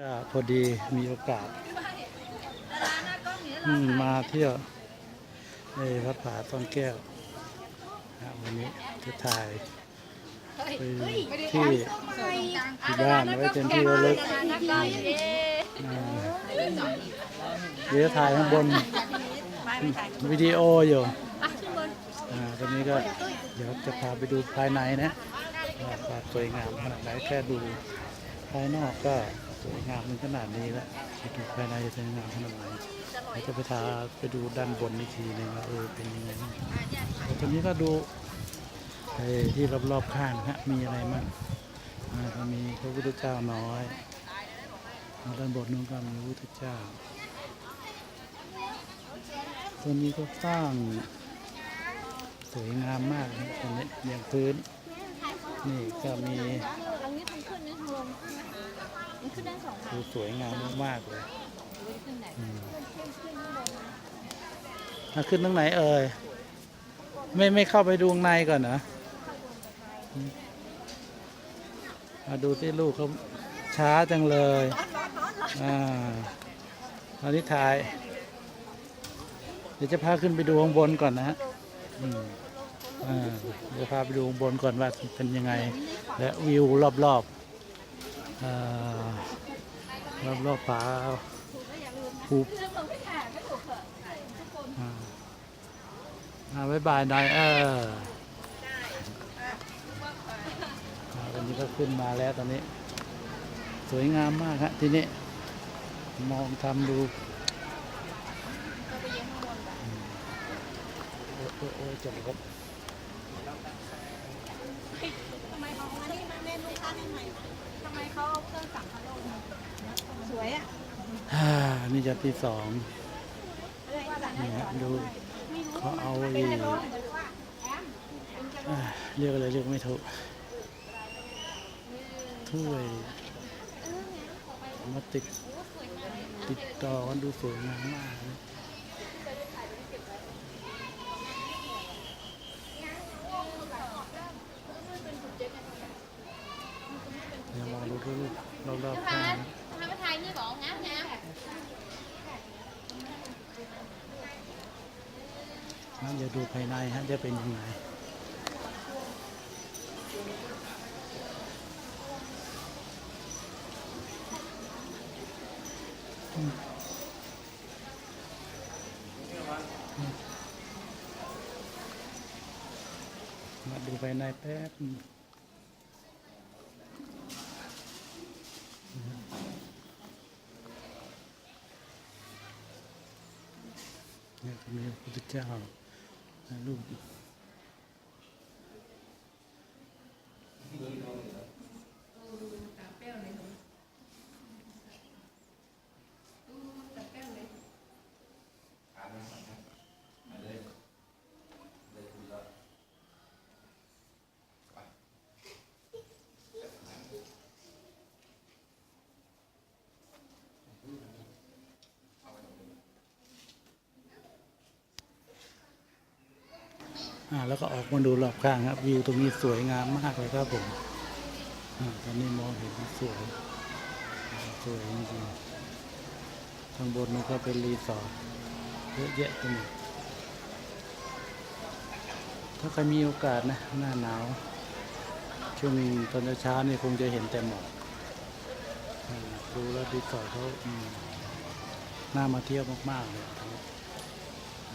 ก็พอดีมีโอกาสมาเที่ยวในวัดผาต้นแก้วนะวันนี้จะถ่ายไปที่ที่บ้านไว้เป็นที่ระลึกเดี๋ยวถ่ายข้างบนวิดีโออยู่ตอนนี้ก็เดี๋ยวจะพาไปดูภายในนะว่าความสวยงามขนาดไหนแค่ดูภายนอกก็ วยงามถึงขนาดนี้แล้วไปดูภายในจะสวยงามขนาดไหนเดี๋ยวจะไปทาไปดูด้านบนอีกทีหนึงว่าเออเป็นยังไงบ้างแต่ตอนนี้ก็ดูไอ้ที่รอบๆข้างฮะมีอะไรมั่งอ่าก็มีพระพุทธเจ้าน้อยด้านบนนู้นก็มีพระพุทธเจ้าตัวนี้ก็สร้างสวยงามมากนะตรงนี้อย่างพื้น นี่ก็มี อันนี้ทางขึ้นนี่ทางลงใช่ไหมมัน ขึ้นได้สอสวยงามมากๆเลยขึ้นไหนอืมอะขึ้นตรงไหนเอ่ย ไม่ไม่เข้าไปดูข้างในก่อนนะมาดูที่ลูกเขาช้าจังเลย อ่าตอนนี้ถ่าย เดี๋ยวจะพาขึ้นไปดูข้างบนก่อนนะฮะอ่าเดี๋ยวพาไปดูข้างบนก่อนว่าเป็นยังไง และวิวรอบๆ อ่ารอบๆผาภูอ่าอ่าบ๊ายบายหน่อยเอออ่าตอนนี้ก็ขึ้นมาแล้วตอนนี้ สวยงามมากฮะที่นี่มองทำดูอืมโอ้ยโอ้ยโอ้ยจบครับ ทำไมเขาอันนี้มันเมนูทานยังไงทำไมเขาเอาเครื่องสั่งพัดลมส วยอะนี่จะที่สองนี่ดูเขาเอาไอ้เรียกอะไรเรียกไม่ถูกถ้วยมาติดติดต่อกันดูสวยงามมากเดี๋ยวลองดูรูปรอบๆข้าง นะทำไมไทยนี่บอกงามงามนะเดี๋ยวดูภายในฮะจะเป็นยังไงมาดูภายในแป๊บนึงเนี่ย ก็มีพระพุทธเจ้า รูปอ่า แล้วก็ออกมาดูรอบข้างครับวิวตรงนี้สวยงามมากเลยครับผมอตอนนี้มองเห็นสวยสวยจริงๆข้างบนนู้นก็เป็นรีสอร์ทเยอะแยะไปหมดถ้าใครมีโอกาสนะหน้าหนาวช่วงตอนเช้าๆนี่คงจะเห็นแต่หมอกดูแล้วรีสอร์ทเขาน่ามาเที่ยวมากๆเลย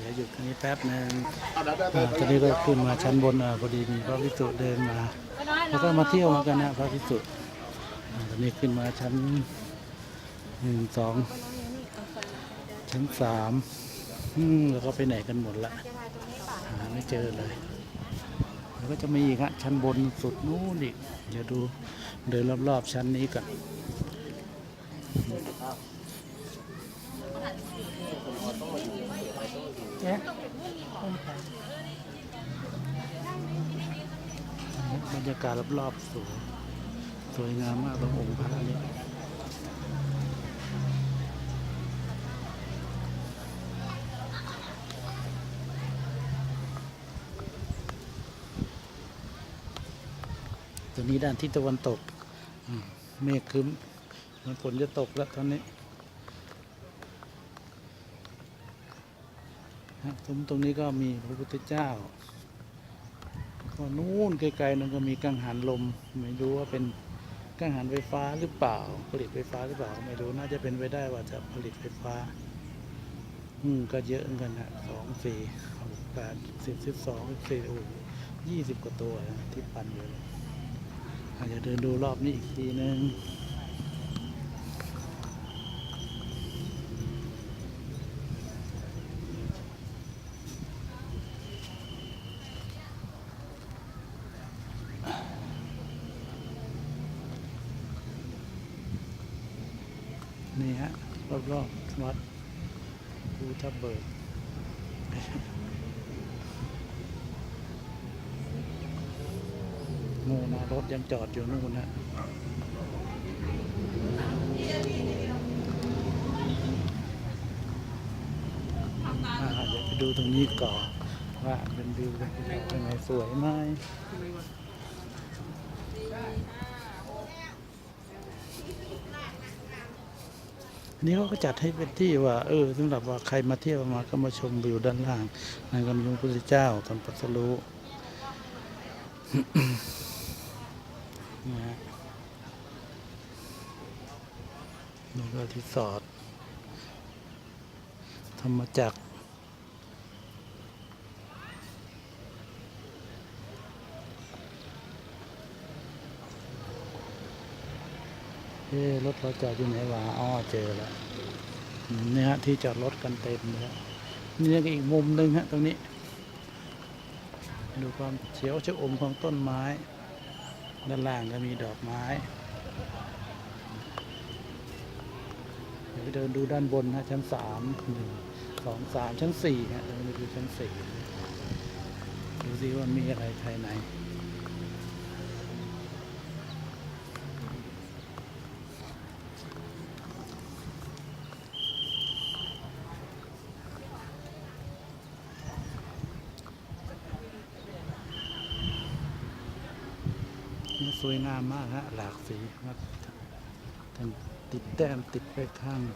เดี๋ยวหยุดตรงนี้แป๊บหนึ่งอ่าตอนนี้ก็ขึ้นมาชั้นบนอ่าพอดีมีพระพิสุเดินมา แล้วก็มาเที่ยวเหมือนกันนะพระพิสุอ่าตอนนี้ขึ้นมาชั้นหนึ่งสองชั้นสามอืมแล้วก็ไปไหนกันหมดละหาไม่เจอเลย แล้วก็จะมีอีกฮะชั้นบนสุดนู้นอีกเดี๋ยวดูเดินรอบๆชั้นนี้ก่อน เอ๊บรรยากาศรอบๆสวยสวยงามมากตรงองค์พระนี่ตัวนี้ด้านทิศตะวันตกเมฆครึ้มมันฝนจะตกแล้วตอนนี้ ฮะตรงตรงนี้ก็มีพระพุทธเจ้าก็นู่นไกลๆนั่นก็มีกังหันลม ไม่รู้ว่าเป็นกังหันไฟฟ้าหรือเปล่า ผลิตไฟฟ้าหรือเปล่าไม่รู้น่าจะเป็นไปได้ว่าจะผลิตไฟฟ้า อืมก็เยอะเหมือนกันนะสองสี่หกแปดสิบสิบสองสี่โอ้ยี่สิบกว่าตัวที่ปั่นอยู่อาจจะเดินดูรอบนี้อีกทีนึง นี่ฮะ รอบๆวัดภูทับเบิกนู่นนะรถยังจอดอยู่นู่นนะเดี๋ยวไปดูตรงนี้ก่อนว่าเป็นวิวเป็นไงสวยไหม อันนี้เขาก็จัดให้เป็นที่ว่า เออสำหรับว่าใครมาเที่ยวมาก็มาชมวิวด้านล่างนั่นก็มีพระพุทธเจ้าตอนปัสรู้นะฮะนี่ก็ที่สอดธรรมจักร เอ๊รถเราจอดอยู่ไหนวะอ้อเจอแล้วนี่ฮะที่จอดรถกันเต็มเลยฮะนี่ก็อีกมุมหนึ่งฮะตรงนี้ ดูความเขียวชะอมของต้นไม้ ด้านล่างก็มีดอกไม้เดี๋ยวไปเดินดูด้านบนนะชั้นสามหนึ่งสองสามชั้นสี่ฮะเดินไปดูชั้นสี่ดูสิว่ามีอะไรภายใน สวยงามมากฮะหลากสีมากทั้งติดแต้มติดไปข้างห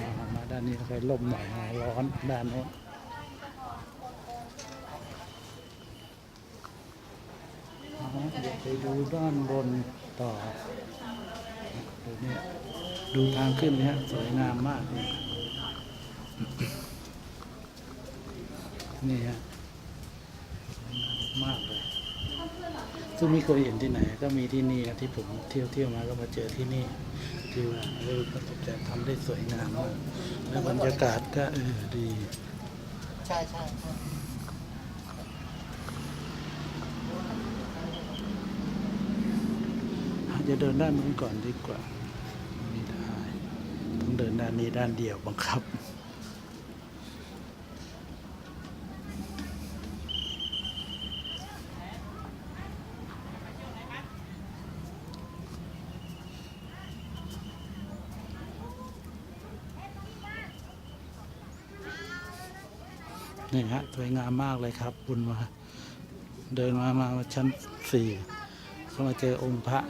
นอนมาด้านนี้ค่อยลมหน่อยหายร้อนด้านโน้น เดี๋ยวไปดูด้านบนต่อดูเนี่ยดูทางขึ้นเนี่ยสวยงามมากเนี่ยนี่ฮะมากเลย ซึ่งไม่เคยเห็นที่ไหน ก็มีที่นี่ครับที่ผมเที่ยวเที่ยวมาก็มาเจอที่นี่ที่ว่าเออประสบการณ์ทำได้สวยงามมากแล้วบรรยากาศก็เออดี ใช่ใช่ใช่ อา จะเดินด้านนู้นก่อนดีกว่าไม่ได้ ต้องเดินด้านนี้ด้านเดียวบังคับนี่ฮะสวยงามมากเลยครับบุญมา เดินมามาชั้นสี่เข้ามาเจอองค์พระ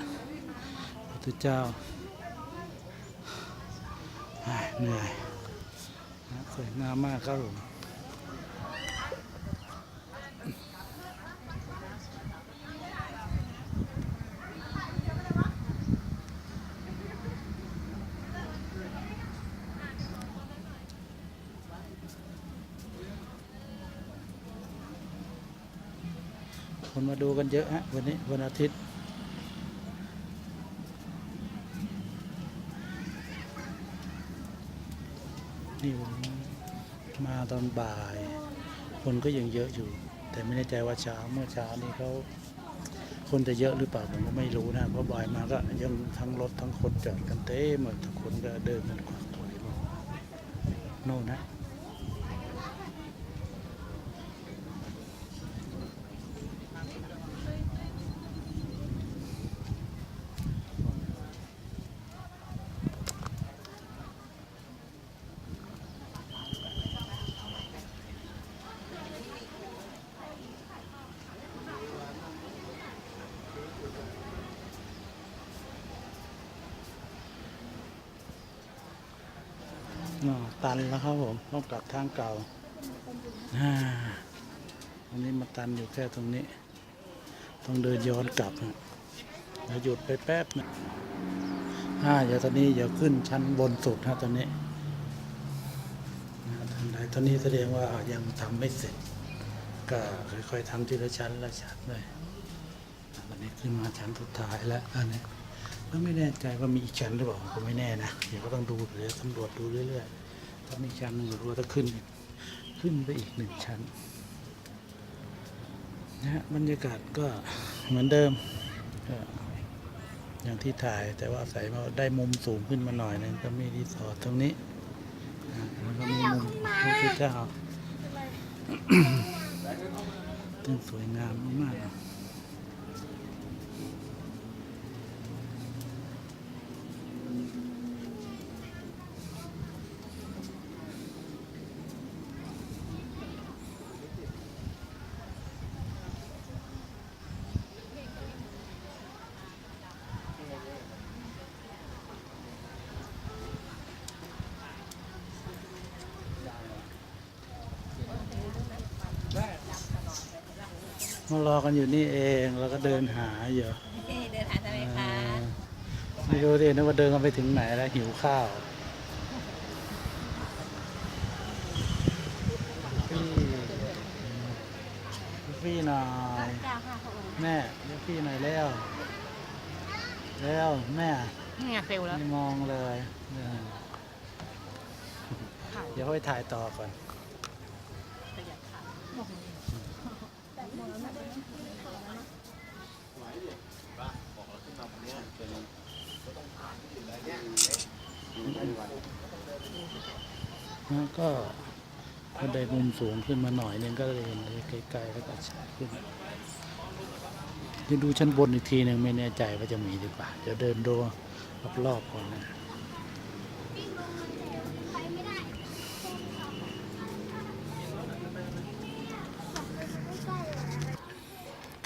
ธเจ้าเหนื่อยสวยงามมากครับผมคนมาดูกันเยอะฮะวันนี้วันอาทิตย์ นี่ผมมาตอนบ่าย คนก็ยังเยอะอยู่ แต่ไม่แน่ใจว่าเช้าเมื่อเช้านี้เขาคนจะเยอะหรือเปล่าผมก็ไม่รู้นะเพราะบ่ายมาก็ยังทั้งรถทั้งคนจอดกันเต็มหมดทุกคนก็เดินกันขวากไขว่หมดโน่นนะ ตันแล้วครับผมต้องกลับทางเก่าอันนี้มาตันอยู่แค่ตรงนี้ ต้องเดินย้อนกลับนะเดี๋ยวหยุดไปแป๊บนะอ่าเดี๋ยวตอนนี้เดี๋ยวขึ้นชั้นบนสุดฮะตอนนี้ทันใดตอนนี้แสดงว่ายังทำไม่เสร็จ ก็ค่อยๆทำทีละชั้นละชั้นเลยตอนนี้ขึ้นมาชั้นสุดท้ายแล้วอันนี้ ก็ไม่แน่ใจว่ามีอีกชั้นหรือเปล่าก็ไม่แน่นะเดี๋ยวก็ต้องดูเดี๋ยสำรวจดูเรื่อยๆถ้ามีชั้นหนึ่งรือว่าถ้าขึ้น ขึ้นไปอีกหนึ่งชั้นนะฮะบรรยากาศก็เหมือนเดิมอย่างที่ถ่ายแต่ว่าใส่มาได้มุมสูงขึ้นมาหน่อยนึงก็มีรีสอร์ทตรงนี้แล้วก็มีมุมพระพุทธเจ้าซึ่งสวยงามมากๆ มารอกันอยู่นี่เองแล้วก็เดินหาอยู่เดินหาทำไมคะอ่าไม่รู้ดินึกว่าเดินกันไปถึงไหนแล้วหิวข้าวพี่พี่หน่อยจ้าค่ะเขาแม่เรียกพี่หน่อยแล้วแล้วแม่นี่ไงเฟลแล้วไม่มองเลยเออเดี๋ยวให้ถ่ายต่อก่อน แล้วก็พอได้มุมสูงขึ้นมาหน่อยนึงก็เลยเห็นไกลๆแล้วก็ชัดขึ้นจะดูชั้นบนอีกทีหนึ่งไม่แน่ใจว่าจะมีหรือเปล่าเดี๋ยวเดินดูรอบๆก่อนนะ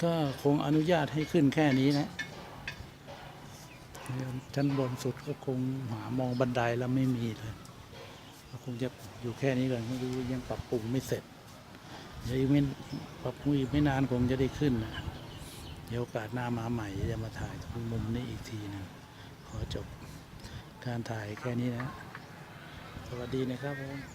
ก็คงอนุญาตให้ขึ้นแค่นี้นะชั้นบนสุดก็คงหามองบันไดแล้วไม่มีเลยก็คงจะอยู่แค่นี้ก่อนไม่รู้ยังปรับปรุงไม่เสร็จ เดี๋ยวอีกไม่ปรับปรุงอีกไม่นานคงจะได้ขึ้นนะเดี๋ยวโอกาสหน้ามาใหม่จะมาถ่ายตรงมุมนี้อีกทีนึงขอจบการถ่ายแค่นี้นะ สวัสดีนะครับผม